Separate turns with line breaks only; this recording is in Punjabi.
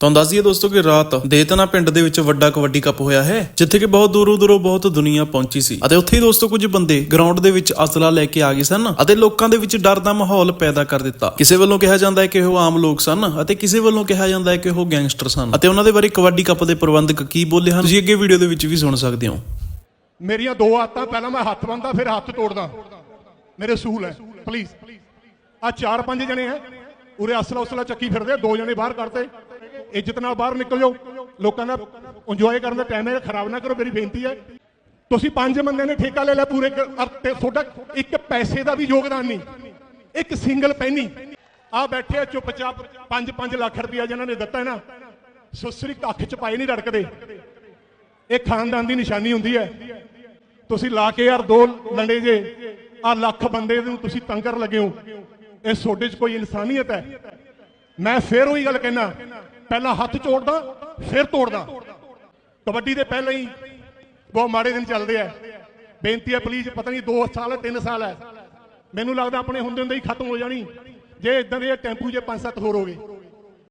ਤੁਹਾਨੂੰ ਦੱਸ ਦਈਏ ਦੋਸਤੋ ਕਿ ਰਾਤ ਦੇਤਨਾ ਪਿੰਡ ਦੇ ਵਿੱਚ ਵੱਡਾ ਕਬੱਡੀ ਕੱਪ ਹੋਇਆ ਹੈ, ਜਿੱਥੇ ਕਿ ਬਹੁਤ ਦੂਰੋਂ ਦੂਰੋਂ ਬਹੁਤ ਦੁਨੀਆ ਪਹੁੰਚੀ ਸੀ। ਅਤੇ ਉੱਥੇ ਹੀ ਦੋਸਤੋ ਕੁਝ ਬੰਦੇ ਗਰਾਊਂਡ ਦੇ ਵਿੱਚ ਅਸਲਾ ਲੈ ਕੇ ਆ ਗਏ ਸਨ ਅਤੇ ਲੋਕਾਂ ਦੇ ਵਿੱਚ ਡਰ ਦਾ ਮਾਹੌਲ ਪੈਦਾ ਕਰ ਦਿੱਤਾ। ਕਿਸੇ ਵੱਲੋਂ ਕਿਹਾ ਜਾਂਦਾ ਹੈ ਕਿ ਉਹ ਆਮ ਲੋਕ ਸਨ ਅਤੇ ਕਿਸੇ ਵੱਲੋਂ ਕਿਹਾ ਜਾਂਦਾ ਹੈ ਕਿ ਉਹ ਗੈਂਗਸਟਰ ਸਨ। ਅਤੇ ਉਹਨਾਂ ਦੇ ਬਾਰੇ ਕਬੱਡੀ ਕੱਪ ਦੇ ਪ੍ਰਬੰਧਕ ਕੀ ਬੋਲੇ ਹਨ, ਤੁਸੀਂ ਅੱਗੇ ਵੀਡੀਓ ਦੇ ਵਿੱਚ ਵੀ ਸੁਣ ਸਕਦੇ ਹੋ।
ਮੇਰੀਆਂ ਦੋ ਆਦਤਾਂ, ਪਹਿਲਾਂ ਮੈਂ ਹੱਥ ਬੰਨਦਾ, ਫਿਰ ਹੱਥ ਤੋੜਦਾ। ਮੇਰੇ ਅਸੂਲ ਹੈ ਪਲੀਜ਼ ਆ ਚਾਰ ਪੰਜ ਜਣੇ ਹੈ, ਉਰੇ ਅਸਲਾ ਉਸਲਾ ਚੱਕੀ ਫਿਰਦੇ ਦੋ ਜਣੇ ਬਾਹਰ ਕੱਢਦੇ ਇੱਜ਼ਤ ਨਾਲ ਬਾਹਰ ਨਿਕਲ ਜਾਓ। ਲੋਕਾਂ ਦਾ ਇੰਜੋਏ ਕਰਨ ਦਾ ਟਾਈਮ ਹੈ, ਖਰਾਬ ਨਾ ਕਰੋ, ਮੇਰੀ ਬੇਨਤੀ ਹੈ। ਤੁਸੀਂ ਪੰਜ ਬੰਦਿਆਂ ਨੇ ਠੇਕਾ ਲੈ ਲਿਆ ਪੂਰੇ ਤੇ ਤੁਹਾਡਾ ਇੱਕ ਪੈਸੇ ਦਾ ਵੀ ਯੋਗਦਾਨ ਨਹੀਂ, ਇੱਕ ਸਿੰਗਲ ਪੈਨੀ ਆ ਬੈਠੇ ਆ ਚੁੱਪਚਾਪ 5-5 ਲੱਖ ਰੁਪਇਆ ਜਿਨ੍ਹਾਂ ਨੇ ਦਿੱਤਾ ਨਾ, ਸੁਸਰੀ ਅੱਖ ਚ ਪਾਏ ਨਹੀਂ ਰੜਕਦੇ। ਇਹ ਖਾਨਦਾਨ ਦੀ ਨਿਸ਼ਾਨੀ ਹੁੰਦੀ ਹੈ। ਤੁਸੀਂ ਲਾ ਕੇ ਯਾਰ ਦੋ ਲੰਡੇ ਜੇ ਆ ਲੱਖ ਬੰਦੇ ਨੂੰ ਤੁਸੀਂ ਤੰਗਰ ਲੱਗੇ ਹੋ। ਇਹ ਤੁਹਾਡੇ 'ਚ ਕੋਈ ਇਨਸਾਨੀਅਤ ਹੈ। ਮੈਂ ਫੇਰ ਉਹੀ ਗੱਲ ਕਹਿਣਾ ਪਹਿਲਾਂ ਹੱਥ ਜੋੜਦਾ, ਫਿਰ ਤੋੜਦਾ। ਕਬੱਡੀ ਦੇ ਪਹਿਲਾਂ ਹੀ ਬਹੁਤ ਮਾੜੇ ਦਿਨ ਚੱਲਦੇ ਆ। ਬੇਨਤੀ ਹੈ ਪਲੀਜ਼ ਪਤਾ ਨਹੀਂ 2 ਸਾਲ ਹੈ 3 ਸਾਲ ਹੈ ਮੈਨੂੰ ਲੱਗਦਾ ਆਪਣੇ ਹੁੰਦੇ ਹੁੰਦੇ ਹੀ ਖਤਮ ਹੋ ਜਾਣੀ। ਜੇ ਇਦਾਂ ਦੇ ਟੈਂਪੂ ਜੇ 5-7 ਹੋਰ ਹੋ ਗਏ।